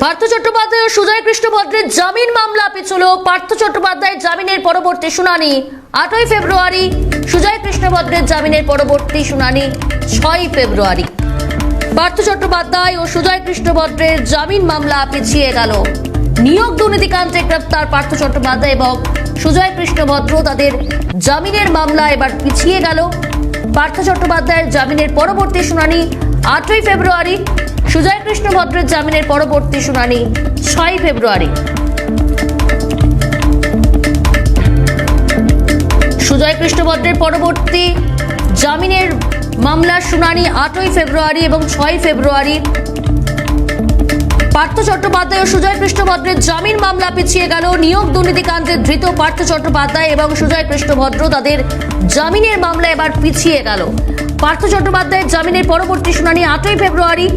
পার্থ চট্টোপাধ্যায় ও সুজয় কৃষ্ণ ভদ্রের জামিন মামলা পিছল পার্থ চট্টোপাধ্যায়ের জামিনের পরবর্তী শুনানি। আটই ফেব্রুয়ারি, সুজয় কৃষ্ণ ভদ্রের জামিনের পরবর্তী শুনানি ছয় ফেব্রুয়ারি। পার্থ চট্টোপাধ্যায় ও সুজয় কৃষ্ণ ভদ্রের জামিন মামলা পিছিয়ে গেল। নিয়োগ দুর্নীতিকাণ্ডে গ্রেপ্তার পার্থ চট্টোপাধ্যায় এবং সুজয় কৃষ্ণ ভদ্র তাদের জামিনের মামলা এবার পিছিয়ে গেল। পার্থ চট্টোপাধ্যায়ের জামিনের পরবর্তী শুনানি আটই ফেব্রুয়ারি সুজয় কৃষ্ণ ভদ্রের জামিনের পরবর্তী শুনানি ছয় ফেব্রুয়ারি। সুজয় কৃষ্ণ ভদ্রের পরবর্তী জামিনের মামলার শুনানি আটই ফেব্রুয়ারি এবং ছয় ফেব্রুয়ারি। পার্থ চট্টোপাধ্যায় ও সুজয় কৃষ্ণ ভদ্রের জামিন মামলা পিছিয়ে গেল। নিয়োগ দুর্নীতিকাণ্ডে ধৃত পার্থ চট্টোপাধ্যায় এবং সুজয় কৃষ্ণ ভদ্র তাদের জামিনের মামলা এবার পিছিয়ে গেল। পার্থ চট্টোপাধ্যায়ের জামিনের পরবর্তী শুনানি আটই ফেব্রুয়ারি।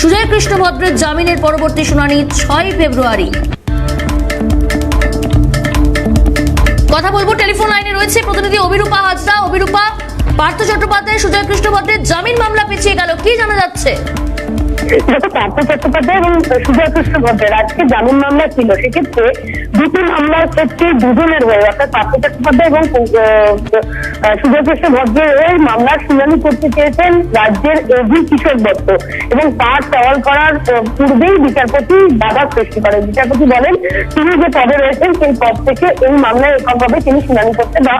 সুজয় কৃষ্ণ ভদ্রের জামিনের পরবর্তী শুনানি ছয় ফেব্রুয়ারি। কথা বলব, টেলিফোন লাইনে রয়েছে প্রতিনিধি অভিরূপা হাজরা। অভিরূপা, পার্থ চট্টোপাধ্যায়, সুজয় কৃষ্ণ ভদ্রের জামিন মামলা পিছিয়ে গেল। কি জানা যাচ্ছে? দেখো পার্থ চট্টোপাধ্যায় এবং সুজয় ভদ্রের আজকে জামিন মামলা ছিল সেক্ষেত্রে দুটি মামলার ক্ষেত্রে দুজনের হয়ে অর্থাৎ পার্থ চট্টোপাধ্যায় এবং সুজয় ভদ্রের হয়ে মামলার শুনানি করতে চেয়েছেন রাজ্যের এজি কিশোর দত্ত এবং তার সওয়াল করার পূর্বেই বিচারপতি বাধা সৃষ্টি করেন বিচারপতি বলেন তিনি যে পদে রয়েছেন সেই পদ থেকে এই মামলায় এককভাবে তিনি শুনানি করতে বা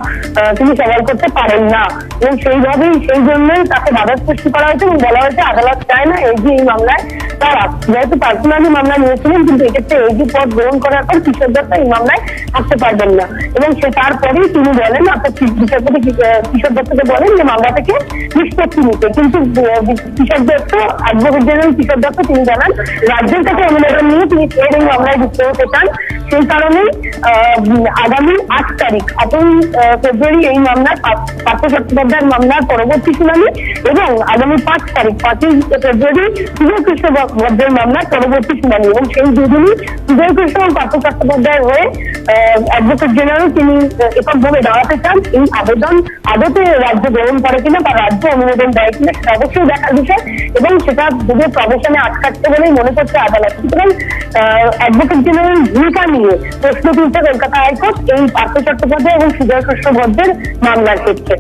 তিনি সওয়াল করতে পারেন না এবং সেইভাবেই সেই জন্যই তাকে বাধা সৃষ্টি করা হয়েছে এবং বলা হয়েছে আদালত চায় না, এই যে এই মামলায় তারা যেহেতু পার্সোনালি মামলা নিয়েছিলেন, কিন্তু এক্ষেত্রে এই যে পদ গ্রহণ করার পর কিশোর দত্ত এই মামলায় থাকতে পারবেন না। এবং সে তারপরেই তিনি বলেন, অর্থাৎ বিচারপতি কিশোর দত্তকে বলেন যে মামলা থেকে নিষ্পত্তি নিতে। কিন্তু কিশোর দত্ত অ্যাডভোকেট জেনারেল কিশোর দত্ত তিনি জানান, রাজ্যের কাছে অনুমোদন নিয়ে তিনি ফের এই মামলায় যুক্ত হতে চান। সেই কারণেই আগামী আট তারিখ, আটই ফেব্রুয়ারি এই মামলার পার্থ চট্টোপাধ্যায়ের মামলার পরবর্তী শুনানি এবং আগামী পাঁচ তারিখ, পাঁচই ফেব্রুয়ারি সুজয় কৃষ্ণ ভদ্রের মামলার পরবর্তী শুনানি এবং সেই দুদিনই সুজয় কৃষ্ণ এবং পার্থ চট্টোপাধ্যায়ের হয়ে অ্যাডভোকেট জেনারেল তিনি এককভাবে দাঁড়াতে চান। এই আবেদন আদতে রাজ্য গ্রহণ করে কিনা বা রাজ্য অনুমোদন দেয় কিনা সেটা অবশ্যই দেখার বিষয় এবং সেটা দুধের প্রবেশনে আটকাচ্ছে বলেই মনে করছে আদালত। সুতরাং অ্যাডভোকেট জেনারেল ভূমিকা নিয়ে প্রশ্ন তুলছে কলকাতা হাইকোর্ট এই পার্থ চট্টোপাধ্যায় এবং সুজয় কৃষ্ণ ভদ্রের মামলার ক্ষেত্রে।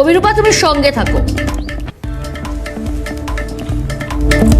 অভিরূপা, তুমি সঙ্গে থাকো। Bye.